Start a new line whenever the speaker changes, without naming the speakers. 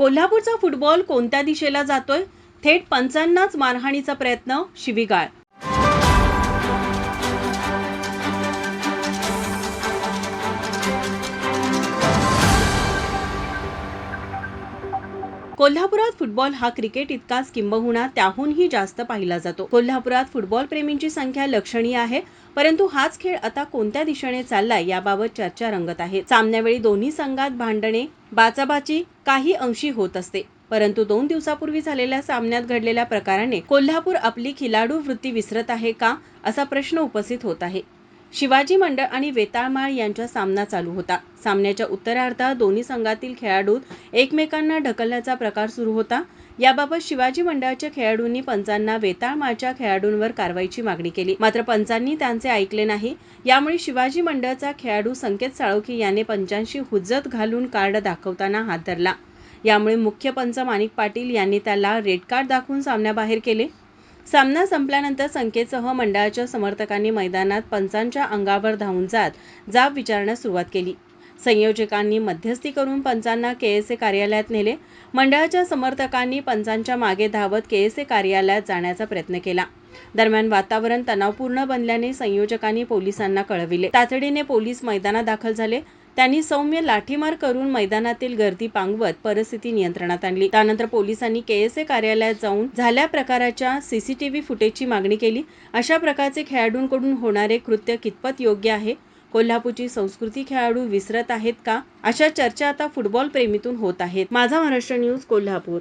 कोल्हापूरचा फुटबॉल कोणत्या दिशेला जातोय? थेट पंचांनाच मारहाणीचा प्रयत्न शिवीगाळ कोल्हापुरात फुटबॉल हा क्रिकेट इतकाच किंबहुना त्याहूनही जास्त पाहिला जातो. कोल्हापुरात फुटबॉल प्रेमींची संख्या लक्षणीय आहे परंतु हाच खेळ आता कोणत्या दिशेने चाललाय याबाबत चर्चा रंगत आहे. सामन्यावेळी दोन्ही संघात भांडणे बाचाबाची काही अंशी होत असते. परंतु दोन दिवसापूर्वी झालेल्या सामन्यात घडलेल्या प्रकाराने कोल्हापूर आपली खिलाडू वृत्ती विसरत आहे का असा प्रश्न उपस्थित होत आहे. शिवाजी मंडळ आणि वेताळमाळ यांचा सामना चालू होता. सामन्याच्या उत्तरार्धात दोन्ही संघातील खेळाडू एकमेकांना ढकलण्याचा प्रकार सुरू होता. याबाबत शिवाजी मंडळाच्या खेळाडूंनी पंचांना वेताळमाळच्या खेळाडूंवर कारवाईची मागणी केली. मात्र पंचांनी त्यांचे ऐकले नाही. यामुळे शिवाजी मंडळचा खेळाडू संकेत साळोखी याने पंचांशी हुज्जत घालून कार्ड दाखवताना हात धरला. यामुळे मुख्य पंच माणिक पाटील यांनी त्याला रेड कार्ड दाखवून सामन्याबाहेर केले. सामना संपल्यानंतर संकेतसह मंडळाच्या समर्थकांनी मैदानात पंचांच्या अंगावर धावून जात जाब विचारण्यास सुरुवात केली. संयोजकांनी मध्यस्थी करून पंचांना केएसए कार्यालयात नेले. मंडळाच्या समर्थकांनी पंचांच्या मागे धावत केएसए कार्यालयात जाण्याचा प्रयत्न केला. दरम्यान वातावरण तणावपूर्ण बनल्याने संयोजकांनी पोलिसांना कळविले. तातडीने पोलीस मैदानात दाखल झाले. त्यांनी सौम्य लाठीमार करून मैदानातील गर्दी पांगवत परिस्थिती नियंत्रणात आणली. त्यानंतर पोलिसांनी केएसए कार्यालयात जाऊन झाल्या प्रकाराच्या सीसीटीव्ही फुटेजची मागणी केली. अशा प्रकारचे खेळाडूंकडून होणारे कृत्य कितपत योग्य आहे? कोल्हापूरची संस्कृती खेळाडू विसरत आहेत का? अशा चर्चा आता फुटबॉल प्रेमीतून होत आहेत. माझा महाराष्ट्र न्यूज कोल्हापूर.